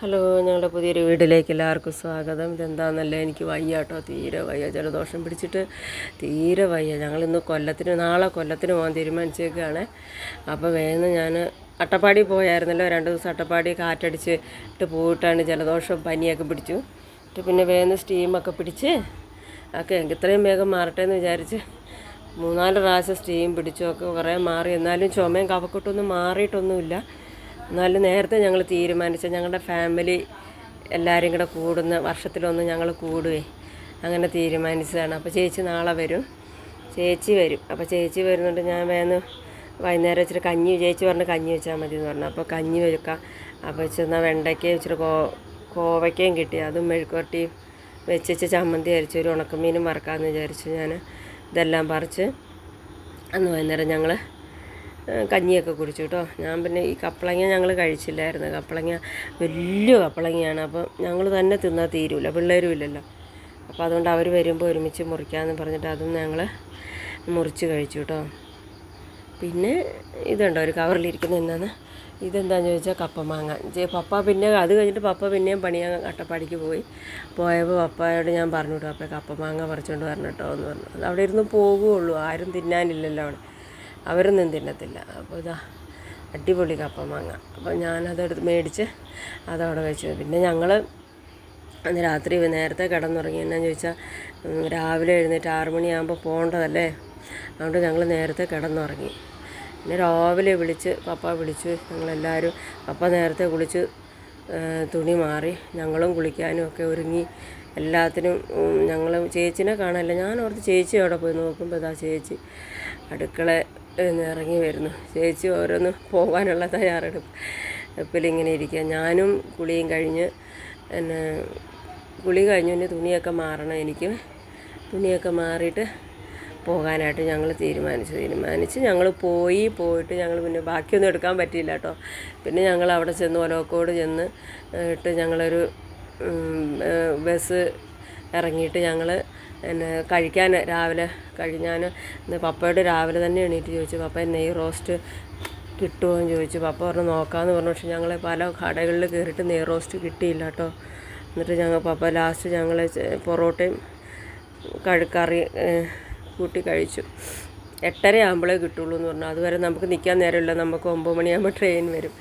Hello ഞങ്ങളുടെ പുതിയൊരു വീട്ടിലേക്ക് എല്ലാവർക്കും സ്വാഗതം. ഇതെന്താണെന്നല്ല എനിക്ക് വയ്യ കേട്ടോ തീരെ വയ്യ. ജലദോഷം പിടിച്ചിട്ട് തീരെ വയ്യ. ഞങ്ങളിന്ന് കൊല്ലത്തിന് നാളെ കൊല്ലത്തിന് പോകാൻ തീരുമാനിച്ചേക്കാണ്. അപ്പോൾ വേഗം ഞാൻ അട്ടപ്പാടി പോയായിരുന്നല്ലോ. രണ്ട് ദിവസം അട്ടപ്പാടി കാറ്റടിച്ച് ഇട്ട് പോയിട്ടാണ് ജലദോഷം പനിയൊക്കെ പിടിച്ചു. പിന്നെ വേഗം സ്റ്റീമൊക്കെ പിടിച്ച് ഒക്കെ ഇത്രയും വേഗം മാറട്ടെ എന്ന് വിചാരിച്ച് മൂന്നാൽ പ്രാവശ്യം സ്റ്റീം പിടിച്ചൊക്കെ കുറേ മാറി. എന്നാലും ചുമയും കവക്കൊട്ടൊന്നും മാറിയിട്ടൊന്നുമില്ല. എന്നാലും നേരത്തെ ഞങ്ങൾ തീരുമാനിച്ച ഞങ്ങളുടെ ഫാമിലി എല്ലാവരും കൂടെ കൂടുന്ന വർഷത്തിലൊന്ന് ഞങ്ങൾ കൂടുവേ. അങ്ങനെ തീരുമാനിച്ചതാണ്. അപ്പോൾ ചേച്ചി നാളെ വരും. ചേച്ചി വരും. അപ്പോൾ ചേച്ചി വരുന്നുണ്ട് ഞാൻ വേന്ന് വൈകുന്നേരം ഇച്ചിരി കഞ്ഞി ചേച്ചി പറഞ്ഞ് കഞ്ഞി വെച്ചാൽ മതി എന്ന് പറഞ്ഞു. അപ്പോൾ കഞ്ഞി വെക്കാം. അപ്പോൾ ചെന്നാൽ വെണ്ടയ്ക്കയും ഇച്ചിരി കോ കോവയ്ക്കയും കിട്ടി. അതും മെഴുക്കുവരട്ടിയും വെച്ചിച്ച് ചമ്മന്തി അരിച്ച് ഒരു ഉണക്കമീനും മറക്കാമെന്ന് വിചാരിച്ചു ഞാൻ ഇതെല്ലാം പറിച്ച് അന്ന് വൈകുന്നേരം ഞങ്ങൾ കഞ്ഞിയൊക്കെ കുടിച്ചു കേട്ടോ. ഞാൻ പിന്നെ ഈ കപ്പളങ്ങ ഞങ്ങൾ കഴിച്ചില്ലായിരുന്നു. കപ്പളങ്ങ വലിയ കപ്പളങ്ങയാണ്. അപ്പോൾ ഞങ്ങൾ തന്നെ തിന്നാൽ തീരൂല. പിള്ളേരും ഇല്ലല്ലോ. അപ്പോൾ അതുകൊണ്ട് അവർ വരുമ്പോൾ ഒരുമിച്ച് മുറിക്കാമെന്ന് പറഞ്ഞിട്ട് അതും ഞങ്ങൾ മുറിച്ച് കഴിച്ചു കേട്ടോ. പിന്നെ ഇതുണ്ടോ? ഒരു കവറിലിരിക്കുന്ന എന്താണ് ഇതെന്താണെന്ന് ചോദിച്ചാൽ കപ്പമാങ്ങ ചെ- പപ്പ പിന്നെ അത് കഴിഞ്ഞിട്ട് പപ്പ പിന്നെയും പണിയാൻ അട്ടപ്പാടിക്ക് പോയി. പോയപ്പോൾ പപ്പയോട് ഞാൻ പറഞ്ഞു കേട്ടോ അപ്പോൾ കപ്പമാങ്ങ പറിച്ചുകൊണ്ട് വരണം കേട്ടോ എന്ന് പറഞ്ഞു. അവിടെ ഇരുന്ന് പോകുകയുള്ളൂ ആരും തിന്നാനില്ലല്ലോ അവിടെ. അവരൊന്നും തിന്നത്തില്ല. അപ്പോൾ ഇതാ അടിപൊളി കപ്പ മാങ്ങ. അപ്പോൾ ഞാനതെടുത്ത് മേടിച്ച് അതവിടെ വെച്ചു. പിന്നെ ഞങ്ങൾ അന്ന് രാത്രി നേരത്തെ കിടന്നുറങ്ങി. എന്നാന്ന് ചോദിച്ചാൽ രാവിലെ എഴുന്നേറ്റ് ആറ് മണിയാകുമ്പോൾ പോകേണ്ടതല്ലേ അതുകൊണ്ട് ഞങ്ങൾ നേരത്തെ കിടന്നുറങ്ങി. പിന്നെ രാവിലെ വിളിച്ച് പപ്പ വിളിച്ചു. ഞങ്ങളെല്ലാവരും പപ്പ നേരത്തെ കുളിച്ച് തുണി മാറി. ഞങ്ങളും കുളിക്കാനും ഒക്കെ ഒരുങ്ങി. എല്ലാത്തിനും ഞങ്ങൾ ചേച്ചിനെ കാണാനില്ല. ഞാൻ ഓർത്ത് ചേച്ചി അവിടെ പോയി നോക്കുമ്പോൾ ഇതാ ചേച്ചി അടുക്കള ഇറങ്ങി വരുന്നു. ചേച്ചി ഓരോന്ന് പോകാനുള്ള തയ്യാറെടുപ്പിൽ ഇങ്ങനെ ഇരിക്കുക ഞാനും കുളിയും കഴിഞ്ഞ് പിന്നെ കുളി കഴിഞ്ഞ് പിന്നെ തുണിയൊക്കെ മാറണം എനിക്ക്. തുണിയൊക്കെ മാറിയിട്ട് പോകാനായിട്ട് ഞങ്ങൾ തീരുമാനിച്ചു. തീരുമാനിച്ച് ഞങ്ങൾ പോയി പോയിട്ട് ഞങ്ങൾ പിന്നെ ബാക്കിയൊന്നും എടുക്കാൻ പറ്റിയില്ല കേട്ടോ. പിന്നെ ഞങ്ങൾ അവിടെ ചെന്ന് ഒലോക്കോട് ചെന്ന് ഇട്ട് ഞങ്ങളൊരു ബസ് ഇറങ്ങിയിട്ട് ഞങ്ങൾ പിന്നെ കഴിക്കാൻ രാവിലെ കഴിഞ്ഞാൽ ഇന്ന് പപ്പയോട് രാവിലെ തന്നെ എണീറ്റ് ചോദിച്ചു പപ്പ നെയ് റോസ്റ്റ് കിട്ടുമോ? എന്ന് ചോദിച്ചു. പപ്പ പറഞ്ഞു നോക്കാമെന്ന് പറഞ്ഞു. പക്ഷേ ഞങ്ങൾ പല കടകളിൽ കയറിയിട്ട് നെയ് റോസ്റ്റ് കിട്ടിയില്ല കേട്ടോ. എന്നിട്ട് ഞങ്ങൾ പപ്പ ലാസ്റ്റ് ഞങ്ങൾ പൊറോട്ടയും കഴുക്കറി കൂട്ടി കഴിച്ചു. എട്ടര ആകുമ്പോഴേ കിട്ടുള്ളൂ എന്ന് പറഞ്ഞു. അതുവരെ നമുക്ക് നിൽക്കാൻ നേരമില്ല. നമുക്ക് ഒമ്പത് മണിയാകുമ്പോൾ ട്രെയിൻ വരും.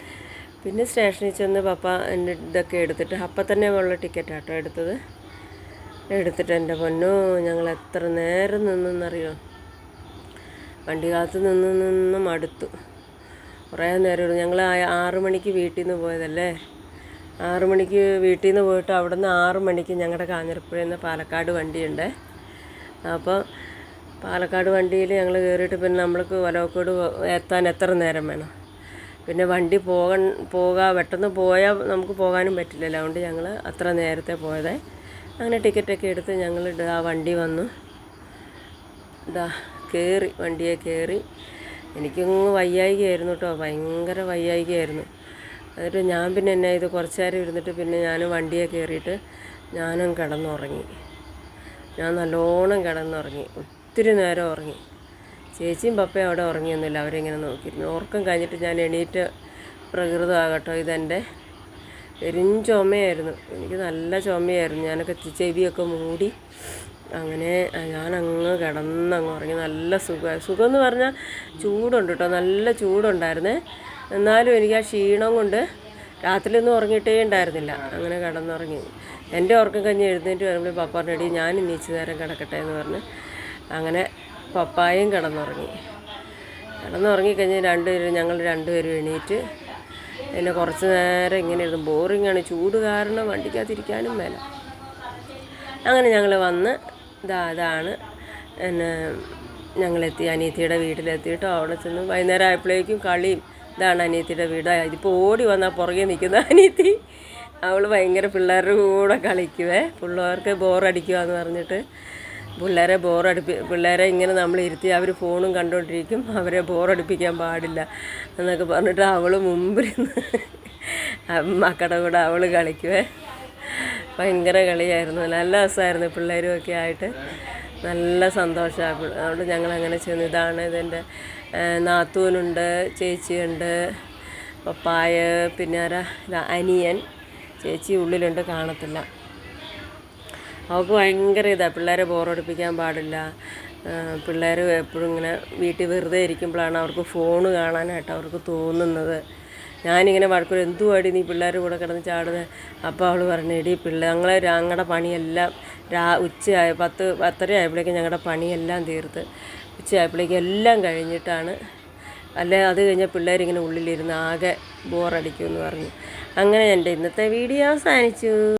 പിന്നെ സ്റ്റേഷനിൽ ചെന്ന് പപ്പ എന്റെ ഇതൊക്കെ എടുത്തിട്ട് അപ്പം തന്നെ ഉള്ള ടിക്കറ്റാട്ടോ എടുത്തത്. എടുത്തിട്ട് എന്റെ പൊന്നോ ഞങ്ങൾ എത്ര നേരം നിന്നെന്നറിയോ? വണ്ടി കാത്ത് നിന്ന് നിന്ന് മടുത്തു. കുറേ നേരം ഞങ്ങൾ ആറു മണിക്ക് വീട്ടിൽ നിന്ന് പോയതല്ലേ? ആറു മണിക്ക് വീട്ടിൽ നിന്ന് പോയിട്ട് അവിടെ നിന്ന് ആറ് മണിക്ക് ഞങ്ങളുടെ കാഞ്ഞിരപ്പുഴയിൽ നിന്ന് പാലക്കാട് വണ്ടിയുണ്ട്. അപ്പോൾ പാലക്കാട് വണ്ടിയിൽ ഞങ്ങൾ കയറിയിട്ട് പിന്നെ നമ്മൾക്ക് വലവക്കോട് എത്താൻ എത്ര നേരം വേണം? പിന്നെ വണ്ടി പോകാൻ പോകാൻ പെട്ടെന്ന് പോയാൽ നമുക്ക് പോകാനും പറ്റില്ലല്ലോ. അതുകൊണ്ട് ഞങ്ങൾ അത്ര നേരത്തെ പോയതേ. അങ്ങനെ ടിക്കറ്റൊക്കെ എടുത്ത് ഞങ്ങൾ ആ വണ്ടി വന്നു. ഇതാ കയറി വണ്ടിയെ കയറി എനിക്കങ്ങ് വയ്യായികയായിരുന്നു കേട്ടോ ഭയങ്കര വയ്യായികയായിരുന്നു. എന്നിട്ട് ഞാൻ പിന്നെ എന്നെ ഇത് കുറച്ച് നേരം ഇരുന്നിട്ട് പിന്നെ ഞാൻ വണ്ടിയെ കയറിയിട്ട് ഞാനും കിടന്നുറങ്ങി. ഞാൻ നല്ലോണം കിടന്നുറങ്ങി ഒത്തിരി നേരം ഉറങ്ങി. ചേച്ചിയും പപ്പയും അവിടെ ഉറങ്ങിയൊന്നുമില്ല അവരിങ്ങനെ നോക്കിയിരുന്നു. ഉറക്കം കഴിഞ്ഞിട്ട് ഞാൻ എണീറ്റ് പ്രകൃതമാകട്ടോ ഇതെന്റെ. പെരും ചുമയായിരുന്നു. എനിക്ക് നല്ല ചുമയായിരുന്നു. ഞാനൊക്കെ ചെവിയൊക്കെ മൂടി അങ്ങനെ ഞാനങ്ങ് കിടന്നങ്ങ് ഉറങ്ങി. നല്ല സുഖമായി സുഖം എന്ന് പറഞ്ഞാൽ ചൂടുണ്ട് കേട്ടോ നല്ല ചൂടുണ്ടായിരുന്നേ. എന്നാലും എനിക്ക് ആ ക്ഷീണം കൊണ്ട് രാത്രിയൊന്നും ഉറങ്ങിയിട്ടേ ഉണ്ടായിരുന്നില്ല. അങ്ങനെ കിടന്നുറങ്ങി. എന്റെ ഉറക്കം കഴിഞ്ഞ് എഴുന്നേറ്റ് വരുമ്പോൾ പപ്പ പറഞ്ഞടി ഞാൻ ഇന്നീച്ച് നേരം കിടക്കട്ടെ എന്ന് പറഞ്ഞ് അങ്ങനെ പപ്പായും കിടന്നുറങ്ങി. കിടന്നുറങ്ങിക്കഴിഞ്ഞ് രണ്ടുപേരും ഞങ്ങൾ രണ്ടുപേരും എണീറ്റ് പിന്നെ കുറച്ച് നേരം ഇങ്ങനെ ഇരുന്ന് ബോറിങ്ങാണ്. ചൂട് കാരണം വണ്ടിക്കകത്തിരിക്കാനും മേല. അങ്ങനെ ഞങ്ങൾ വന്ന് ഇതാ ഇതാണ് പിന്നെ ഞങ്ങളെത്തി. അനിയത്തിയുടെ വീട്ടിലെത്തിയിട്ട് അവിടെ ചെന്ന് വൈകുന്നേരം ആയപ്പോഴേക്കും കളിയും ഇതാണ് അനിയത്തിയുടെ വീട്. ഇതിപ്പോൾ ഓടി വന്നാൽ പുറകെ നിൽക്കുന്ന അനിയത്തി. അവൾ ഭയങ്കര പിള്ളേരുടെ കൂടെ കളിക്കുവേ. പിള്ളേർക്ക് ബോറടിക്കുക എന്ന് പറഞ്ഞിട്ട് പിള്ളേരെ ബോറടിപ്പി പിള്ളേരെ ഇങ്ങനെ നമ്മൾ ഇരുത്തി അവർ ഫോണും കണ്ടുകൊണ്ടിരിക്കും അവരെ ബോറടിപ്പിക്കാൻ പാടില്ല എന്നൊക്കെ പറഞ്ഞിട്ട് അവൾ മുമ്പിരുന്ന് മക്കളുടെ കൂടെ അവൾ കളിക്കുവേ. ഭയങ്കര കളിയായിരുന്നു. നല്ല രസമായിരുന്നു പിള്ളേരും ഒക്കെ ആയിട്ട്. നല്ല സന്തോഷമാണ് അതുകൊണ്ട് ഞങ്ങൾ അങ്ങനെ ചെയ്യുന്നു ഇതാണ് ഇതിന്റെ നാത്തൂനുണ്ട് ചേച്ചിയുണ്ട് പപ്പായ പിന്നെ ആരാ? അനിയൻ. ചേച്ചി ഉള്ളിലുണ്ട് കാണത്തില്ല. അവൾക്ക് ഭയങ്കര ഇതാണ് പിള്ളേരെ ബോറടിപ്പിക്കാൻ പാടില്ല. പിള്ളേർ എപ്പോഴും ഇങ്ങനെ വീട്ടിൽ വെറുതെ ഇരിക്കുമ്പോഴാണ് അവർക്ക് ഫോണ് കാണാനായിട്ട് അവർക്ക് തോന്നുന്നത്. ഞാനിങ്ങനെ വഴക്കൊരു എന്തുവാടി നീ പിള്ളേരുടെ കൂടെ കിടന്ന് ചാടുന്നത് അപ്പോൾ അവൾ പറഞ്ഞു എടി പിള്ളേ ഞങ്ങളെ ഞങ്ങളുടെ പണിയെല്ലാം രാ ഉച്ചയായ പത്ത് പത്തര ആയപ്പോഴേക്കും ഞങ്ങളുടെ പണിയെല്ലാം തീർത്ത്. ഉച്ചയായപ്പോഴേക്കും എല്ലാം കഴിഞ്ഞിട്ടാണ് അല്ലെ അത് കഴിഞ്ഞാൽ പിള്ളേരിങ്ങനെ ഉള്ളിലിരുന്ന് ആകെ ബോറടിക്കുമെന്ന് പറഞ്ഞു. അങ്ങനെ എന്റെ ഇന്നത്തെ വീഡിയോ അവസാനിച്ചു.